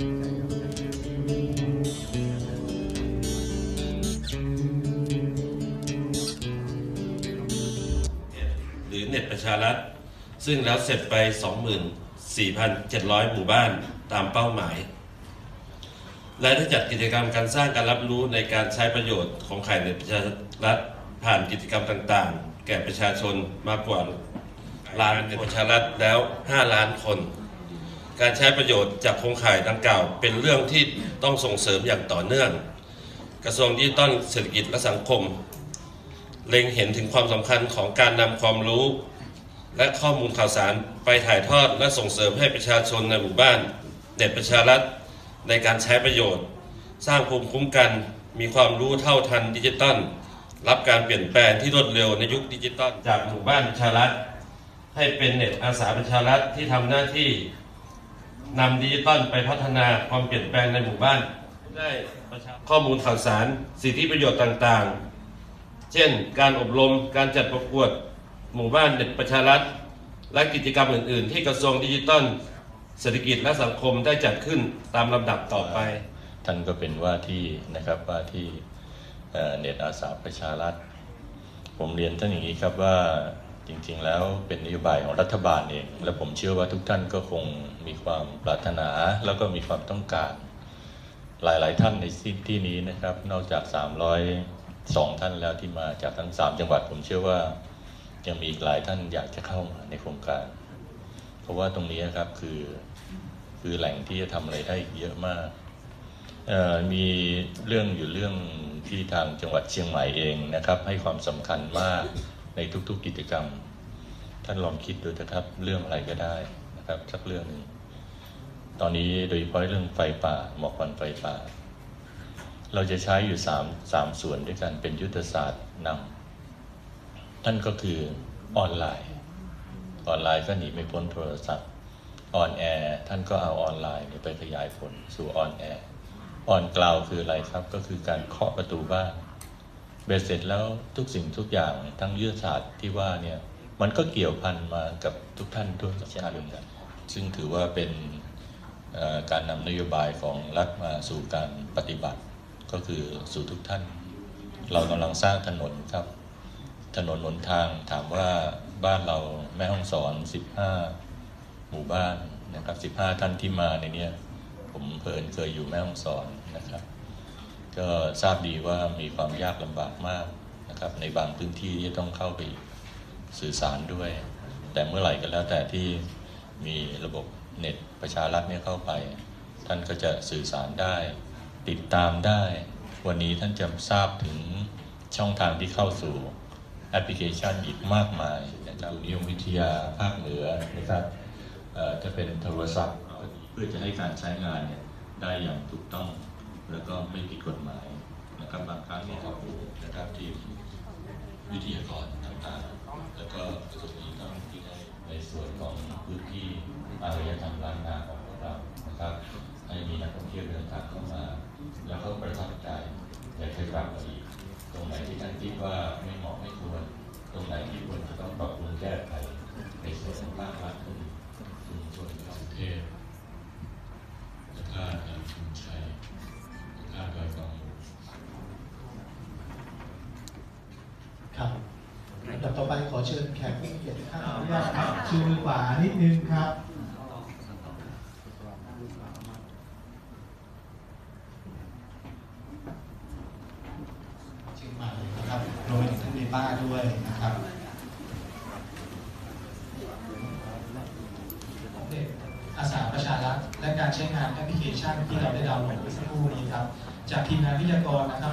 หรือเน็ตประชารัฐ ซึ่งแล้วเสร็จไป 24,700 หมู่บ้านตามเป้าหมาย และได้จัดกิจกรรมการสร้างการรับรู้ในการใช้ประโยชน์ของข่ายเน็ตประชารัฐผ่านกิจกรรมต่างๆ แก่ประชาชนมากกว่าล้านเนตประชารัฐแล้ว 5 ล้านคน การใช้ประโยชน์จากโครงข่ายดังกล่าว เป็นเรื่องที่ต้องส่งเสริมอย่างต่อเนื่อง กระทรวงดิจิทัลเศรษฐกิจและสังคม เล็งเห็นถึงความสำคัญของการนำความรู้ และข้อมูลข่าวสารไปถ่ายทอดและส่งเสริมให้ประชาชนในหมู่บ้านเด็ดประชารัฐในการใช้ประโยชน์ สร้างภูมิคุ้มกัน มีความรู้เท่าทันดิจิตอลรับการเปลี่ยนแปลงที่รวดเร็วในยุคดิจิตอลจากหมู่บ้านประชารัฐ ให้เป็นเน็ตอาสาประชารัฐที่ทำหน้าที่ นำดิจิตอลไปพัฒนาความเปลี่ยนแปลงในหมู่บ้าน ได้ข้อมูลข่าวสาร สิทธิประโยชน์ต่างๆ เช่น การอบรมการจัดประกวดหมู่บ้านเด็กประชารัฐ และกิจกรรมอื่น ๆ ที่กระทรวงดิจิทัลเศรษฐกิจและสังคมได้จัดขึ้นตามลำดับต่อไป ท่านก็เป็นว่าที่นะครับว่าที่เน็ตอาสาประชารัฐ ผมเรียนท่านอย่างนี้ครับว่า จริงๆแล้วเป็นนโยบายของรัฐบาลเอง และผมเชื่อว่าทุกท่านก็คงมีความปรารถนาแล้วก็มีความต้องการ หลายๆท่านในที่ที่นี้นะครับ นอกจาก 302 ท่านแล้วที่มาจากทั้ง 3 จังหวัด ผมเชื่อว่ายังมีอีกหลายท่านอยากจะเข้ามาในโครงการ เพราะว่าตรงนี้ครับคือคือแหล่งที่จะทำอะไรได้อีกเยอะมาก มีเรื่องอยู่เรื่องที่ทางจังหวัดเชียงใหม่เองนะครับ ให้ความสำคัญมาก ในทุกๆกิจกรรม ท่านลองคิดดูนะครับเรื่องอะไรก็ได้นะครับสักเรื่องหนึ่งตอนนี้โดยเฉพาะเรื่องไฟป่าหมอกควันไฟป่า เราจะใช้อยู่สามสามส่วนด้วยกันเป็นยุทธศาสตร์นำท่านก็คือออนไลน์ ออนไลน์ก็หนีไม่พ้นโทรศัพท์ออนแอร์ท่านก็เอาออนไลน์ไปขยายผลสู่ออนแอร์ออนกล่าวคืออะไรครับก็คือการเคาะประตูบ้าน บ็ดเสร็จแล้วทุกสิ่งทุกอย่างทั้งยุทธศาสตร์ที่ว่าเนี่ยมันก็เกี่ยวพันมากับทุกท่านด้วยกับชาติกันซึ่งถือว่าเป็นการนำนโยบายของรัฐมาสู่การปฏิบัติ ก็คือสู่ทุกท่าน เรากำลังสร้างถนนครับ ถนนหนทางถามว่าบ้านเราแม่ห้องสอน 15 หมู่บ้านนะครับ 15 ท่านที่มาในนี้ผมเพลินเคยอยู่แม่ฮ่องสอนนะครับ ก็ทราบดีว่ามีความยากลำบากมากนะครับ ในบางพื้นที่ที่ต้องเข้าไปสื่อสารด้วย แต่เมื่อไหร่ก็แล้วแต่ที่มีระบบเน็ตประชารัฐเนี่ยเข้าไป ท่านก็จะสื่อสารได้ ติดตามได้ วันนี้ท่านจะทราบถึงช่องทางที่เข้าสู่แอปพลิเคชันอีกมากมายนะครับนิยมวิทยาภาคเหนือนะครับจะเป็นโทรศัพท์เพื่อจะให้การใช้งานเนี่ยได้อย่างถูกต้อง แล้วก็ไม่ผิดกฎหมายนะครับบางครั้งเนี่ยครับนะครับทีมวิทยากรต่างๆ แล้วก็กระทรวงดิจิทัลที่ได้ในส่วนของพื้นที่อารยธรรมล้านนาของพวกเรานะครับให้มีนักท่องเที่ยวเดินทางเข้ามา แล้วก็ประทับใจอยากจะกลับมาอีกตรงไหนที่ท่านคิดว่าไม่เหมาะไม่ควร ตรงไหนที่ควรจะต้องปรับปรุงแก้ไขในส่วนของภาครัฐคุณชุมชนกรุงเทพ ครับลำดับต่อไปขอเชิญแขกผู้มีเกียรติทุกท่านขออนุญาตชูมือขวานิดนึงครับ เชียงใหม่นะครับรวมไปถึงท่านเนป้าด้วยนะครับอาสาประชารัฐและการใช้งานแอปพลิเคชันที่เราได้ดาวน์โหลดเมื่อสักครู่นี้ครับ จากทีมงานวิทยากรนะครับ